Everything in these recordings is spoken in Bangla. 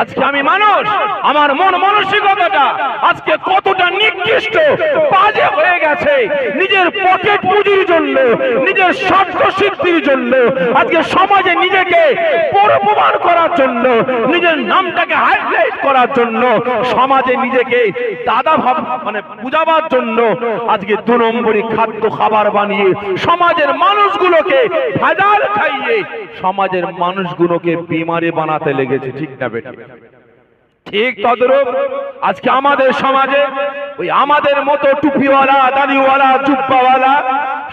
আজকে আমি মানুষ, আমার মন মানসিকতাটা আজকে কতটা নিকৃষ্ট, বাজে হয়ে গেছে। নিজের পকেট পুঁজির জন্য, নিজের স্বার্থ সিদ্ধির জন্য, আজকে সমাজে নিজেকে প্রমাণ করার জন্য, নিজের নামটাকে হাইলাইট করার জন্য, সমাজে নিজেকে দাদা ভাব মানে বুঝাবার জন্য আজকে দু নম্বরই খাদ্য খাবার বানিয়ে সমাজের মানুষগুলোকে ভেজাল খাইয়ে সমাজের মানুষগুলোকে বিমারে বানাতে লেগেছে। বেটা ঠিক তদরূপ আজকে আমাদের সমাজে ওই আমাদের মতো টুপিওয়ালা দানিওয়ালা জুব্বাওয়ালা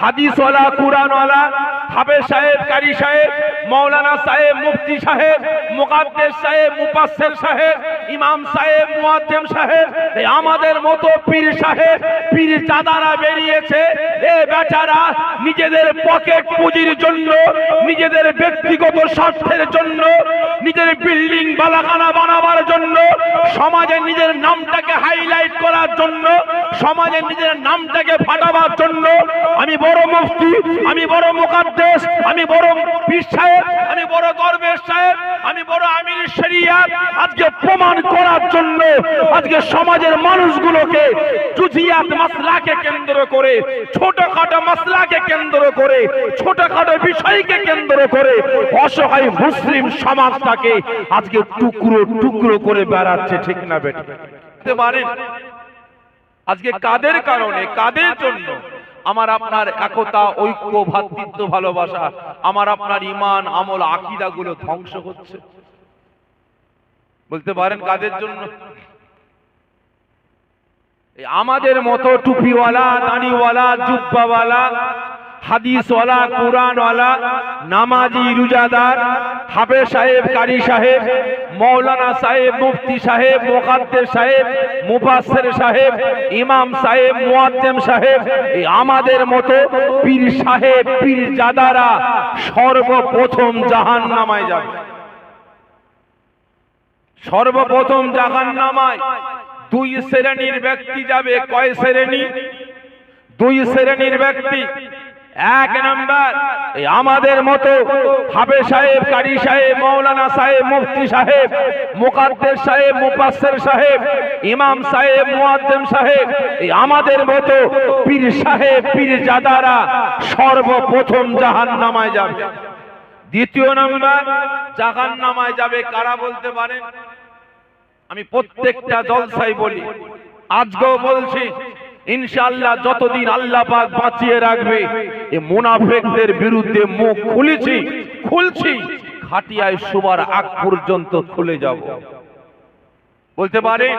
হাদিসওয়ালা, কুরআনওয়ালা, হাফেজ সাহেব, কারি সাহেব মৌলানা সাহেব, মুফতি সাহেব, মুকাদ্দেস সাহেব, মুফাসসির সাহেব, ইমাম সাহেব, মুয়াজ্জেম সাহেব আমাদের মতো পীর সাহেব, পীর চাদারা বেরিয়েছে। এ বেচারা নিজেদের পকেট পুঁজির জন্য, নিজেদের ব্যক্তিগত স্বার্থের জন্য, নিজের বিল্ডিং বালাখানা বানাবার জন্য সমাজে নিজের নামটাকে হাইলাইট করার জন্য, সমাজে নিজের নামটাকে ফাটাবার জন্য আমি বড় মুফতি, আমি বড় মুকাদ্দেস, আমি বড় পীর সাহেব, আমি বড় দরবেশ সাহেব, আমি বড় আমির শরিয়াত আজকে প্রমাণ করার জন্য আজকে সমাজের মানুষগুলোকে জুজিয়াত মাসলাকে কেন্দ্র করে, ছোটখাটো মাসলাকে কেন্দ্র করে, ছোটখাটো বিষয়কে কেন্দ্র করে অসহায় মুসলিম সমাজটাকে আজকে টুকরো টুকরো করে বেড়াচ্ছে। ঠিক না বেটা পারেন, আজকে কাদের কারণে, কাদের জন্য আমার আপনার একতা, ঐক্য, ভাতৃত্ব, ভালোবাসা, আমার আপনার ইমান আমল আকিদা গুলো ধ্বংস হচ্ছে। বলতে পারেন কাদের জন্য? আমাদের মতো টুপিওয়ালা, দাড়িওয়ালা, জুব্বাওয়ালা হাদিসওয়ালা কোরআনওয়ালা নামাজি রুজাদার হাফে সাহেব, কারি সাহেব, মৌলানা সাহেব, মুফতি সাহেব মোকাদ্দের সাহেব, মুফাসসির সাহেব, ইমাম সাহেব, মুয়াজ্জেম সাহেব, এই আমাদের মতো পীর সাহেব, পীর জাদারা সর্বপ্রথম জাহান্নামায় যাবে। সর্বপ্রথম জাহান্নামায় দুই শ্রেণির ব্যক্তি যাবে। কয় শ্রেণি? দুই শ্রেণির ব্যক্তি। এক নাম্বার, এই আমাদের মতো হাবে সাহেব, কারি সাহেব মৌলানা সাহেব, মুফতি সাহেব মুকাদ্দের সাহেব, মুফাসসির সাহেব, ইমাম সাহেব, মুয়াজ্জেম সাহেব, এই আমাদের মতো পীর সাহেব, পীর জাদারা সর্বপ্রথম জাহান্নামায় যাবে। দ্বিতীয় নাম্বার, জাহান্নামায় যাবে কারা বলতে পারেন? আমি প্রত্যেকটা জলসাই বলি, আজকেও বলছি ইনশাআল্লাহ যতদিন আল্লাহ পাক বাঁচিয়ে রাখবে এই মুনাফিকদের বিরুদ্ধে মুখ খুলেছি, খুলছি, খাটিয়ায় শোবার আগ পর্যন্ত খুলে যাব। বলতে পারেন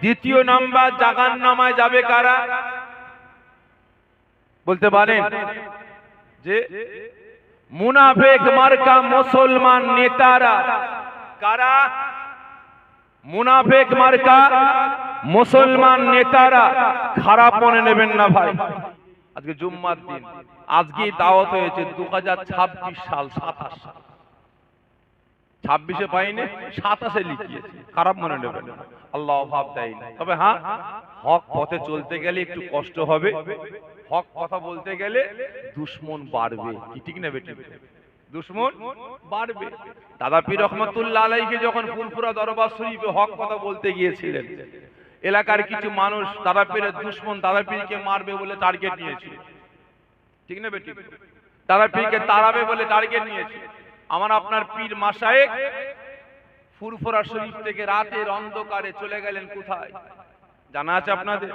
দ্বিতীয় নাম্বার জাগান নামায় যাবে কারা? বলতে পারেন যে মুনাফেক মার্কা মুসলমান নেতারা, কারা? মুনাফেক মার্কা, মুসলমান নেতারা খারাপ মনে নেবেন না ভাই। আজকে জুম্মার দিন আজকে দাওয়াত হয়েছে দু হাজার ছাব্বিশ সাল সাতাশ। সাল ছাব্বিশে পাইনি, সাতাশে লিখিয়েছে, খারাপ মনে নেবেন আল্লাহ ভাব দেয় না। তবে হ্যাঁ হক পথে চলতে গেলে একটু কষ্ট হবে। হক কথা বলতে গেলে দুশ্মন বাড়বে। কি ঠিক নেবে ঠিক দুশ্মন বাড়বে। দাদা পীর রহমতুল্লাহ আলাইকে যখন ফুলপুরা দরবার শরীফে হক কথা বলতে গিয়েছিলেন, এলাকার কিছু মানুষ দাদা পীরের দুশ্মন দাদা পীরকে মারবে বলে টার্গেট নিয়েছিল। ঠিক না বেটি? দাদা পীরকে তাড়াবে বলে টার্গেট নিয়েছিল। আমার আপনার পীর মাসায়েক ফুরফুরা শরীফ থেকে রাতের অন্ধকারে চলে গেলেন কোথায়? জানা আছে আপনাদের?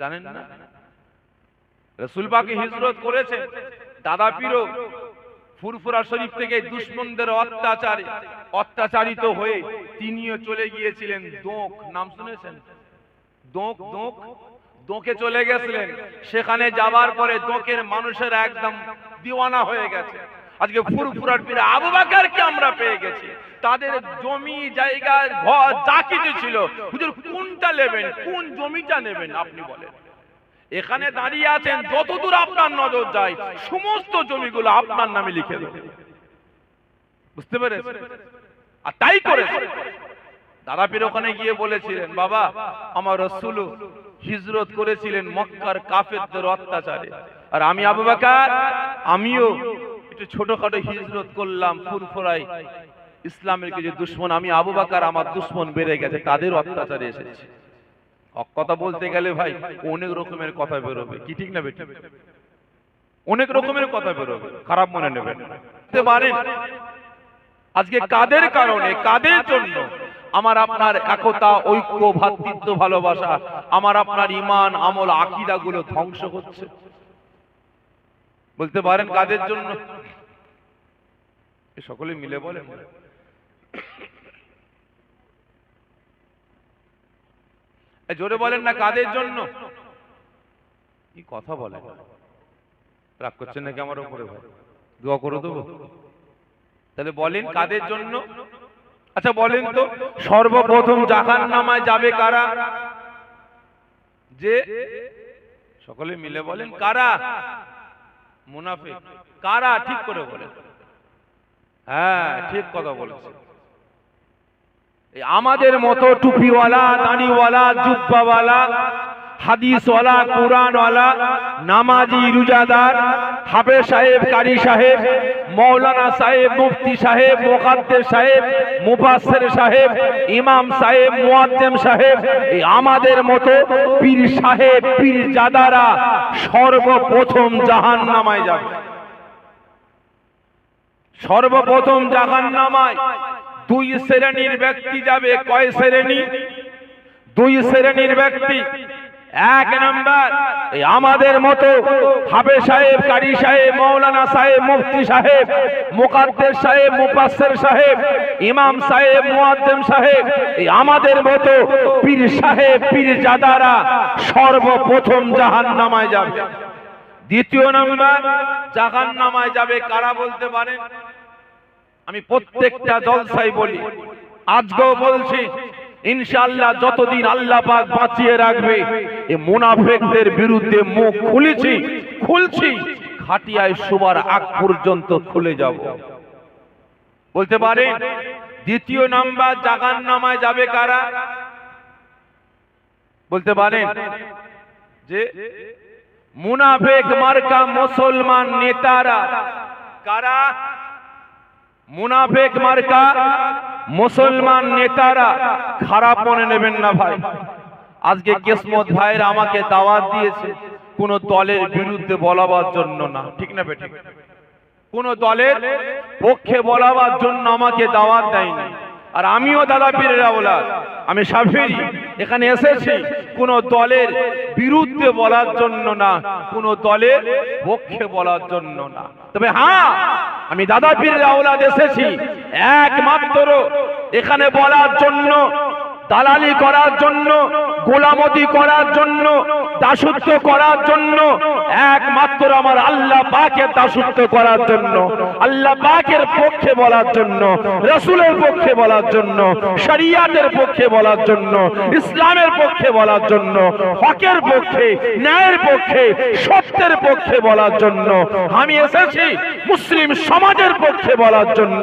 জানেন না? রসুল পাকে হিজরত করেছে দাদা পীরও ফুরফুরা শরীফ থেকে দুশ্মনদের অত্যাচারে অত্যাচারিত হয়ে তিনিও চলে গিয়েছিলেন দোঁক। নাম শুনেছেন? দোঁক দোঁক? দোঁকে চলে গেছিলেন। সেখানে যাবার পরে দোঁকের মানুষের একদম দিওয়ানা হয়ে গেছে। আজকে ফুরফুরার পীরে আবু বাকারকে আমরা পেয়ে গেছি। তাদের জমি, জায়গা, ঘর যা কিছু ছিল। হুজুর, কোনটা নেবেন? কোন জমিটা নেবেন? আপনি বলেন। এখানে দাঁড়িয়ে আছেন, যতদূর আপনার নজর যায়, সমস্ত জমিগুলো আপনার নামে লিখে দেবে। বুঝতে পেরেছেন? আর তাই করে দাদা পীর ওখানে গিয়ে বলেছিলেন, বাবা, আমার রসুল হিজরত করেছিলেন মক্কার কাফেরদের অত্যাচারে। আর আমি আবু বকর, আমিও একটু ছোটখাটো হিজরত করলাম ফুরফুরাই ইসলামের কিছু দুশ্মন, আমি আবু বাকার, আমার দুশ্মন বেড়ে গেছে, তাদের অত্যাচারে এসেছি। কথা বলতে গেলে ভাই অনেক রকমের কথা বেরোবে। কি ঠিক না বেটি অনেক রকমের কথা বেরোবে। খারাপ মনে নেবেন। পারেন আজকে কাদের কারণে? কাদের জন্য? আমার আপনার একতা ঐক্য ভাতৃত্ব ভালোবাসা আমার আপনার ইমান আমল আকিদা গুলো ধ্বংস হচ্ছে। বলতে পারেন কাদের জন্য? এ সকলে মিলে বলেন। জোরে বলেন না, কাদের জন্য? কি কথা বলেন? রাগ করছেন নাকি আমার উপরে দোয়া করে দেবো? তাহলে বলেন কাদের জন্য? আচ্ছা বলেন তো, সর্বপ্রথম জাহান নামায় যাবে কারা? যে? সকলে মিলে বলেন, কারা? মুনাফিক। কারা? ঠিক করে বলেন। হ্যাঁ ঠিক কথা বলেছে আমাদের মতো টুপিওয়ালা, দাড়িওয়ালা, জুব্বাওয়ালা, হাদিসওয়ালা, কোরআনওয়ালা, নামাজি রুজাদার, হাফেজ সাহেব, কারি সাহেব, মৌলানা সাহেব, মুফতি সাহেব মোকাদ্দের সাহেব, মুফাসসির সাহেব, ইমাম সাহেব, মুয়াজ্জেম সাহেব আমাদের মতো পীর সাহেব, পীর জাদারা সর্বপ্রথম জাহান নামায় যাবে। সর্বপ্রথম জাহান্নামায় দুই শ্রেণির ব্যক্তি যাবে। কয় শ্রেণি? দুই শ্রেণির ব্যক্তি। এক নাম্বার আমাদের মতো হাবে সাহেব, কারি সাহেব, মৌলানা সাহেব, মুফতি সাহেব মুকাদ্দের সাহেব, মুফাসসির সাহেব, ইমাম সাহেব, মুয়াজ্জেম সাহেব আমাদের মতো পীর সাহেব, পীর জাদারা সর্বপ্রথম জাহান্নামায় যাবে। দ্বিতীয় নাম্বার, জাহান্নামায় যাবে কারা বলতে পারেন? আমি প্রত্যেকটা জলসাই বলি। আজকেও বলছি, ইনশাআল্লাহ যতদিন আল্লাহ পাক বাঁচিয়ে রাখবে এই মুনাফিকদের বিরুদ্ধে মুখ খুলেছি, খুলছি, খাটিয়ায় শোবার আগ পর্যন্ত খুলে যাব। বলতে পারেন দ্বিতীয় নাম্বার জাগান নামায় যাবে কারা? বলতে পারেন যে মুনাফেক মার্কা মুসলমান নেতারা, কারা? মুনাফেক মার্কা, মুসলমান নেতারা খারাপ মনে নেবেন না ভাই। আজকে কেসমত ভাইয়ের আমাকে দাওয়াত দিয়েছে, কোন দলের বিরুদ্ধে বলাবার জন্য না। ঠিক না বেঠিক কোন দলের পক্ষে বলাবার জন্য আমাকে দাওয়াত দেয়নি। আর আমিও দাদা পীরের আওলাদ, আমি সাফেরি। এখানে এসেছি কোন দলের বিরুদ্ধে বলার জন্য না, কোন দলের পক্ষে বলার জন্য না। তবে হ্যাঁ আমি দাদা পীরের আওলাদ এসেছি। একমাত্র এখানে বলার জন্য দালালি করার জন্য, গোলামতি করার জন্য, দাসত্ব করার জন্য, একমাত্র আমার আল্লাহ পাকের দাসত্ব করার জন্য, আল্লাহ পাকের পক্ষে বলার জন্য, রসুলের পক্ষে বলার জন্য, শরিয়াতের পক্ষে বলার জন্য, ইসলামের পক্ষে বলার জন্য, হকের পক্ষে, ন্যায়ের পক্ষে, সত্যের পক্ষে বলার জন্য, আমি এসেছি মুসলিম সমাজের পক্ষে বলার জন্য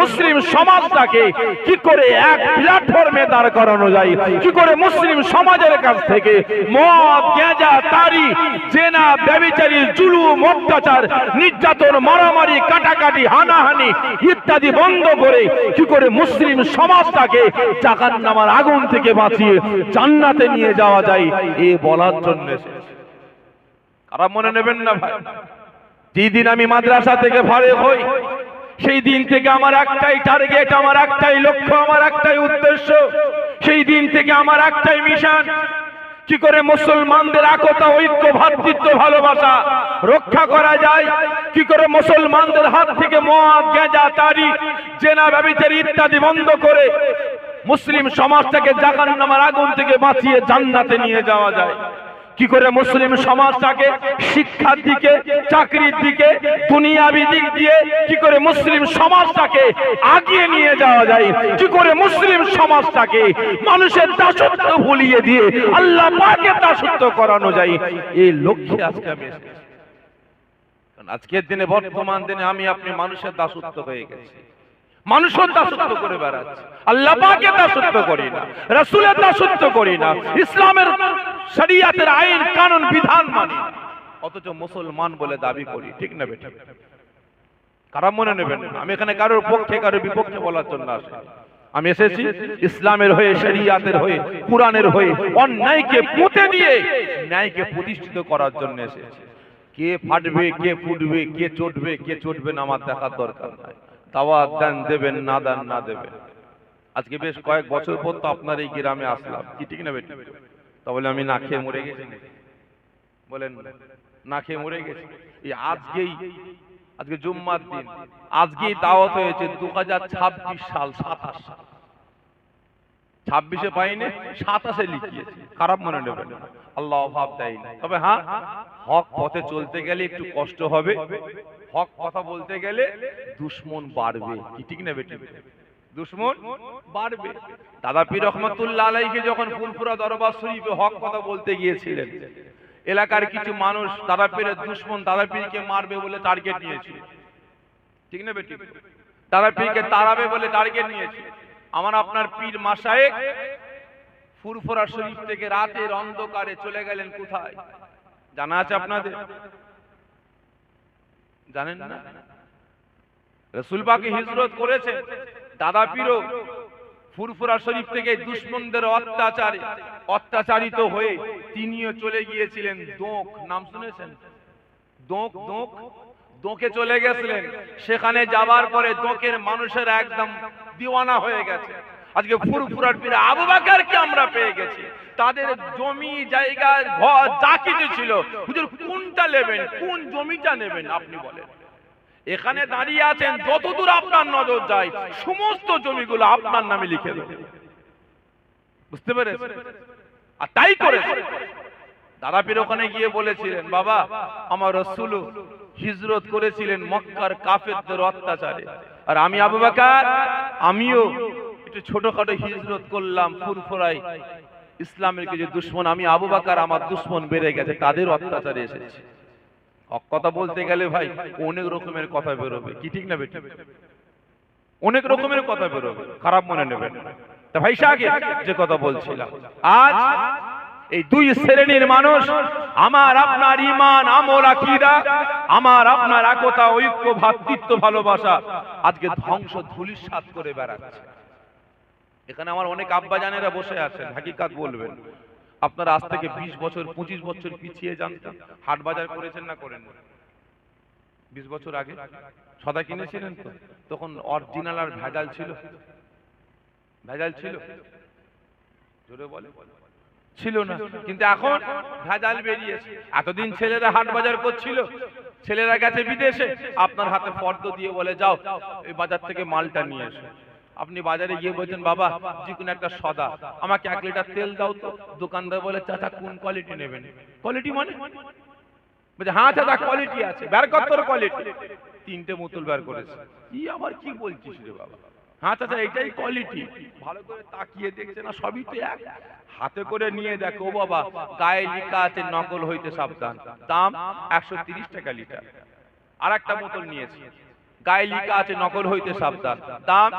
মুসলিম সমাজটাকে কি করে এক প্ল্যাটফর্মে দাঁড় করানো যায় কি করে মুসলিম সমাজের কাছ থেকে মদ গেঁজা তারি, জেনা ব্যবিচারী জুলুম, অত্যাচার, নির্যাতন, মারামারি, কাটাকাটি, হানাহানি ইত্যাদি বন্ধ করে কি করে মুসলিম সমাজটাকে জাকাত নামার আগুন থেকে বাঁচিয়ে জান্নাতে নিয়ে যাওয়া যায়, এ বলার জন্য। কারা মনে নেবেন না ভাই যেদিন আমি মাদ্রাসা থেকে ফারে হই সেই দিন থেকে আমার একটাই টার্গেট আমার একটাই লক্ষ্য, আমার একটাই উদ্দেশ্য। সেই দিন থেকে আমার একটাই মিশন কি করে মুসলমানদের একতা, ঐক্য ভ্রাতৃত্ব ভালোবাসা রক্ষা করা যায়? কি করে মুসলমানদের হাত থেকে মদ, গেঁজা, তারি, জেনা, ব্যবচারী ইত্যাদি বন্ধ করে মুসলিম সমাজটাকে জাগান নামার আগুন থেকে বাঁচিয়ে জান্নাতে নিয়ে যাওয়া যায়? কি করে মুসলিম সমাজটাকে শিক্ষার দিকে, চাকরির দিকে, দুনিয়াবি দিক দিয়ে কি করে মুসলিম সমাজটাকে আগিয়ে নিয়ে যাওয়া যায়? কি করে মুসলিম সমাজটাকে মানুষের দাসত্ব ভুলিয়ে দিয়ে আল্লাহ পাকে দাসত্ব করানো যায়? এই লক্ষ্যে আজকে আমি আজকের দিনে, বর্তমান দিনে আমি আপনি মানুষের দাসত্ব হয়ে গেছি। মানুষের দাসত্ব করে বেড়াচ্ছে। আল্লাহ পাকের দাসত্ব করি না, রাসূলের দাসত্ব করি না, ইসলামের শরিয়াতের আইন, কানুন, বিধান মানি অথচ মুসলমান বলে দাবি করি, ঠিক না বেটা? খারাপ মনে নেবেন। আমি এখানে কারোর পক্ষে, কারোর বিপক্ষে বলার জন্য আসি। আমি এসেছি ইসলামের হয়ে, শরিয়াতের হয়ে, কোরআনের হয়ে, অন্যায়কে পুঁতে দিয়ে ন্যায়কে প্রতিষ্ঠিত করার জন্য এসেছি। কে ফাটবে, কে ফুটবে, কে চটবে কে চটবে না, আমার দেখার দরকার নাই। দাওয়াত দেন দেবেন না দেন না দেবেন। আজকে বেশ কয়েক বছর পর তো আপনার এই গ্রামে আসলাম। কি ঠিক না বেটি? তাহলে আমি না খেয়ে মরে গেছি? বলেন না খেয়ে মরে গেছি? এই আজকেই আজকে জুম্মার দিন। আজকেই দাওয়াত হয়েছে দু হাজার ছাব্বিশ সাল সাতাশ। সাল ছাব্বিশে পাইনি সাতাশে লিখিয়েছে। খারাপ মনে নেবেন না। আল্লাহ অভাব দেয় তবে হ্যাঁ হক পথে চলতে গেলে একটু কষ্ট হবে। হক কথা বলতে গেলে দুশ্মন বাড়বে। কি ঠিক না বেটি? দুশ্মন বাড়বে। দাদা পীর রহমতুল্লাহ আলাইকে যখন ফুলফুরা দরবার শরীফে হক কথা বলতে গিয়েছিলেন, এলাকার কিছু মানুষ দাদা পীরের দুশ্মন দাদা পীরকে মারবে বলে টার্গেট নিয়েছিল। ঠিক না বেটি? দাদা পীরকে তাড়াবে বলে টার্গেট নিয়েছে আমার আপনার পীর মাসায়েক ফুরফুরা শরীফ থেকে রাতের অন্ধকারে চলে গেলেন কোথায়? জানা আছে আপনাদের? জানেন না? রসুল পাকে হিজরত করেছেন। দাদা পীরও ফুরফুরা শরীফ থেকে দুশ্মনদের অত্যাচারে, অত্যাচারিত হয়ে তিনিও চলে গিয়েছিলেন দোঁক। নাম শুনেছেন? দোঁক দোঁক? দোঁকে চলে গেছিলেন। সেখানে যাবার পরে দোঁকের মানুষের একদম দিওয়ানা হয়ে গেছে। আজকে ফুরফুরার পীর আবু বাকারকে আমরা পেয়ে গেছি। তাদের জমি জায়গা ঘর যা কিছু ছিল, হুজুর, কোনটা নেবেন? কোন জমিটা নেবেন আপনি বলেন। এখানে দাঁড়িয়ে আছেন, যতদূর আপনার নজর যায়, সমস্ত জমিগুলো আপনার নামে লিখে দেবেন বুঝতে পেরেছেন? আর তাই করেছে দাদা পীর ওখানে গিয়ে বলেছিলেন, বাবা, আমার রসুল হিজরত করেছিলেন মক্কার কাফেরদের অত্যাচারে। আর আমি আবু বাকার, আমিও একটু ছোটখাটো হিজরত করলাম ফুরফুরাই ইসলামের কিছু দুশ্মন, আমি আবু বাকার, আমার দুশ্মন বেড়ে গেছে তাদের অত্যাচারে এসেছি। হক কথা বলতে গেলে ভাই, অনেক রকমের কথা বেরোবে। কি ঠিক না বেটি? অনেক রকমের কথা বেরোবে, খারাপ মনে নেবেন তা ভাই সাগে যে কথা বলছিলাম, আজ এই দুই শ্রেণির মানুষ, আমার আপনার ইমান আমল, আকীদা, আমার আপনার একতা, ঐক্য, ভাতৃত্ব, ভালোবাসা, আজকে ধ্বংস, ধুলিসাৎ করে বেড়াচ্ছে। এখানে আমার অনেক আব্বা জানেরা বসে আছেন, হাকিকাত বলবেন। আপনারা আজ থেকে বিশ বছর, পঁচিশ বছর পিছিয়ে জানতেন হাট বাজার করেছেন না করেন বিশ বছর আগে? সদা কিনেছিলেন তো? তখন অরিজিনাল আর ভেজাল ছিল? ভেজাল ছিল? জোরে বলে? ছিল না। কিন্তু এখন ভেজাল বেরিয়েছে। এতদিন ছেলেরা হাট বাজার করছিল। ছেলেরা গেছে বিদেশে। আপনার হাতে ফর্দ দিয়ে বলে, যাও, এই বাজার থেকে মালটা নিয়ে এসো। আপনি বাজারে গিয়ে বলছেন, বাবা, যে কোনো একটা সদা। আমাকে এক লিটার তেল দাও তো। দোকানদার বলে, চাচা, কোন কোয়ালিটি নেবেন? কোয়ালিটি মানে? বলছে হ্যাঁ চাচা কোয়ালিটি আছে। বের কোয়ালিটি তিনটে বোতল বের করেছে। কি আবার কি বলছিস রে বাবা? হ্যাঁ চাচা এটাই কোয়ালিটি ভালো করে তাকিয়ে দেখছে না, সবই তো এক। হাতে করে নিয়ে দেখো বাবা, গায়ে লেখা আছে, নকল হইতে সাবধান। দাম একশো তিরিশ টাকা লিটার। আর একটা বোতল নিয়েছি, গায়ে লেখা আছে, নকল হইতে সাবধান। দাম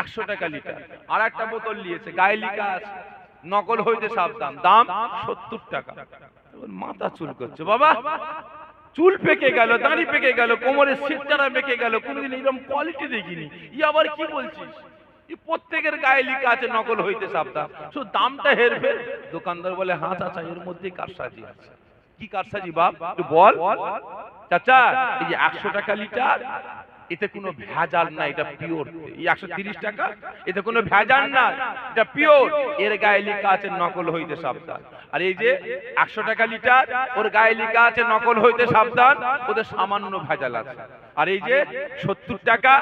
একশো টাকা লিটার। আর একটা বোতল নিয়েছে গায়ে লেখা আছে। নকল হইতে সাবধান। দাম সত্তর টাকা। মাথা চুল করছে। বাবা, চুল পেকে গেল, দাড়ি পেকে গেল, কোমরের সিটটারা পেকে গেল, কোনোদিন এরকম কোয়ালিটি দেখিনি। ই আবার কি বলছিস? প্রত্যেকের গায়ে লেখা আছে, নকল হইতে সাবধান। শুধু দামটা হেরফের। দোকানদার বলে হ্যাঁ চাচা, এর মধ্যে কারসাজি আছে। কি কারসাজি বাপ? বল। চাচা, এই যে একশো টাকা লিটার এতে কোনো ভেজাল না এটা পিওর এই একশো তিরিশ টাকা এতে কোনো ভেজাল না এটা পিওর এর গায়ে লেখা আছে নকল হইতে সাবধান। আর এই যে একশো টাকা লিটার ওর গায়ে লেখা আছে নকল হইতে সাবধান ওদের সামান্য ভেজাল আছে। আর এই যে সত্তর টাকা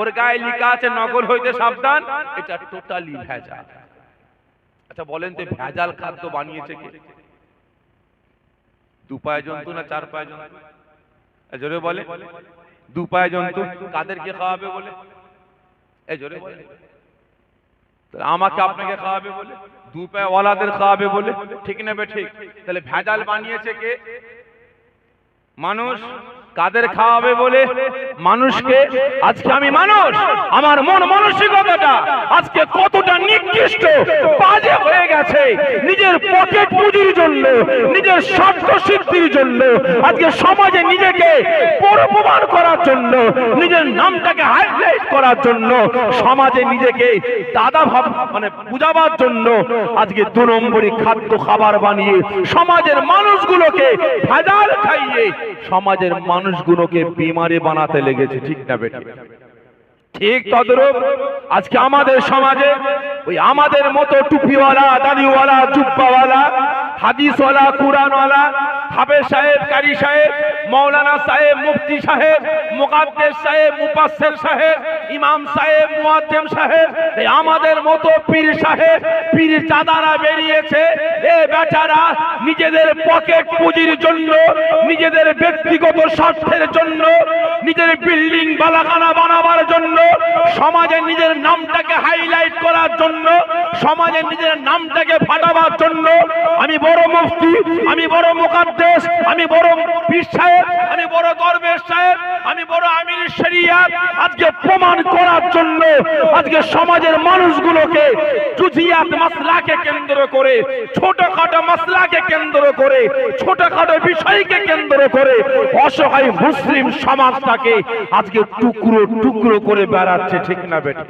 ওর গায়ে লেখা আছে নকল হইতে সাবধান এটা টোটালি ভেজাল। আচ্ছা বলেন তো ভেজাল খাদ্য বানিয়েছে কে? দু পায়ে জন্তু না চার পায়ে জন্তু জোরে বলে দু পায়ে জন্তু, কাদেরকে খাওয়াবে বলে? এই জোরে আমাকে আপনাকে খাওয়াবে বলে? দু পায়ে ওয়ালাদের খাওয়াবে বলে? ঠিক নেবে ঠিক? তাহলে ভেজাল বানিয়েছে কে? মানুষ কাদের খাওয়াবে বলে? মানুষকে? আজকে আমি মানুষ। আমার মন মানসিকতাটা আজকে কতটা বাজে হয়ে গেছে। নিজের পকেট পুঁজির জন্য, নিজের স্বার্থ সিদ্ধির জন্য, আজকে সমাজে নিজেকে প্রমাণ করার জন্য, নিজের নামটাকে হাইলাইট করার জন্য, সমাজে নিজেকে দাদা ভাব মানে বুঝাবার জন্য আজকে দু নম্বরই খাদ্য খাবার বানিয়ে সমাজের মানুষগুলোকে ভেজাল খাইয়ে সমাজের মানুষগুলোকে বিমারে বানাতে লেগেছে, ঠিক না বেটা? ঠিক তদরূপ আজকে আমাদের সমাজে ওই আমাদের মতো টুপিওয়ালা দানিওয়ালা জুব্বাওয়ালা হাদিসওয়ালা, কুরআনওয়ালা, হাফেজ সাহেব, কারি সাহেব মৌলানা সাহেব, মুফতি সাহেব, মুকাদ্দেস সাহেব, মুফাসসির সাহেব, ইমাম সাহেব, মুয়াজ্জিম সাহেব আমাদের মতো পীর সাহেব, পীর চাঁদারা বেরিয়েছে। এ বেচারা নিজেদের পকেট পুঁজির জন্য, নিজেদের ব্যক্তিগত স্বার্থের জন্য, নিজের বিল্ডিং বালাখানা বানাবার জন্য, সমাজে নিজের নামটাকে করার জন্য, সমাজে নিজের নামটাকে ফাটাবার জন্য, আমি বড় মুফতি, আমি বড় আমি বড় পীর আমি বড় সাহেব, আমি বড় আমির আজকে প্রমাণ করার জন্য আজকে সমাজের মানুষগুলোকে জুজিয়াত মাসলাকে কেন্দ্র করে, ছোটখাটো মাসলাকে কেন্দ্র করে, ছোটখাটো বিষয়কে কেন্দ্র করে অসহায় মুসলিম সমাজটাকে আজকে টুকরো টুকরো করে বেড়াচ্ছে, ঠিক না বেটা?